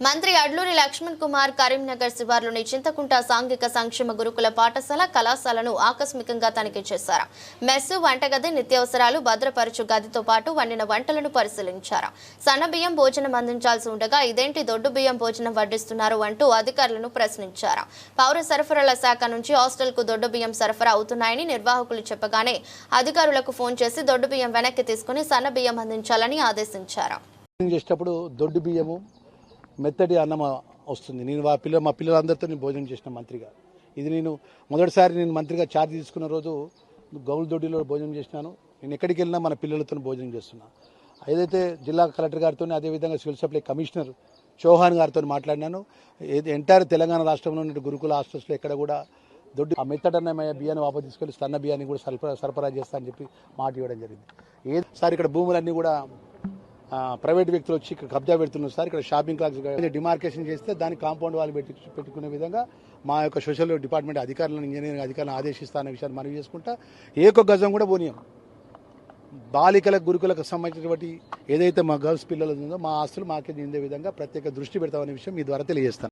మంత్రి అడ్లూరి లక్ష్మణ్ కుమార్ కరీంనగర్ శివార్లోని చింతకుంట సాంఘిక సంక్షేమ గురుకుల పాఠశాల కళాశాలను ఆకస్మికంగా తనిఖీ చేశారు. మెస్సు వంటగది నిత్యావసరాలు భద్రపరచు గదితో పాటు వండిన వంటలను పరిశీలించారు. సన్నబియ్యం భోజనం అందించాల్సి ఉండగా ఇదేంటి దొడ్డు బియ్యం భోజనం వడ్డిస్తున్నారు అంటూ అధికారులను ప్రశ్నించారు. పౌర సరఫరాల శాఖ నుంచి హాస్టల్కు దొడ్డు బియ్యం సరఫరా అవుతున్నాయని నిర్వాహకులు చెప్పగానే అధికారులకు ఫోన్ చేసి దొడ్డు బియ్యం వెనక్కి తీసుకుని సన్న బియ్యం అందించాలని ఆదేశించారు. చేసేటప్పుడు దొడ్డు బియ్యము మెత్తటి అన్నం వస్తుంది. నేను మా పిల్ల మా పిల్లలందరితో నేను భోజనం చేసిన మంత్రిగా ఇది నేను మొదటిసారి నేను మంత్రిగా ఛార్జ్ తీసుకున్న రోజు గౌల్ దొడ్డిలో భోజనం చేసినాను. నేను ఎక్కడికి వెళ్ళినా మన పిల్లలతో భోజనం చేస్తున్నా. ఏదైతే జిల్లా కలెక్టర్ గారితో అదేవిధంగా సివిల్ సప్లై కమిషనర్ చౌహాన్ గారితో మాట్లాడినాను. ఎంటైర్ తెలంగాణ రాష్ట్రంలో ఉన్న గురుకుల హాస్టల్స్లో ఎక్కడ కూడా దొడ్డి ఆ మెత్తడన్నమయ్య బియ్యాన్ని వాపసు తీసుకెళ్ళి సన్న బియ్యాన్ని కూడా సరఫరా సరఫరా చేస్తా అని చెప్పి మాట ఇవ్వడం జరిగింది. ఏ సార్ ఇక్కడ భూములన్నీ కూడా ప్రైవేట్ వ్యక్తులు వచ్చి ఇక్కడ కబ్జా పెడుతున్నారు సార్. ఇక్కడ షాపింగ్ కాంప్లెక్స్ డిమార్కేషన్ చేస్తే దాన్ని కాంపౌండ్ వాళ్ళు పెట్టి పెట్టుకునే విధంగా మా యొక్క సోషల్ డిపార్ట్మెంట్ అధికారులను ఇంజనీరింగ్ అధికారులను ఆదేశిస్తానే విషయాన్ని మనవి చేసుకుంటా. ఏకొక గజం కూడా పోనీయం. బాలికలకు గురుకులకు సంబంధించినటువంటి ఏదైతే మా గర్ల్స్ పిల్లలు ఉందో మా ఆస్తులు మాకే నిందే విధంగా ప్రత్యేక దృష్టి పెడతామనే విషయం మీ ద్వారా తెలియజేస్తాను.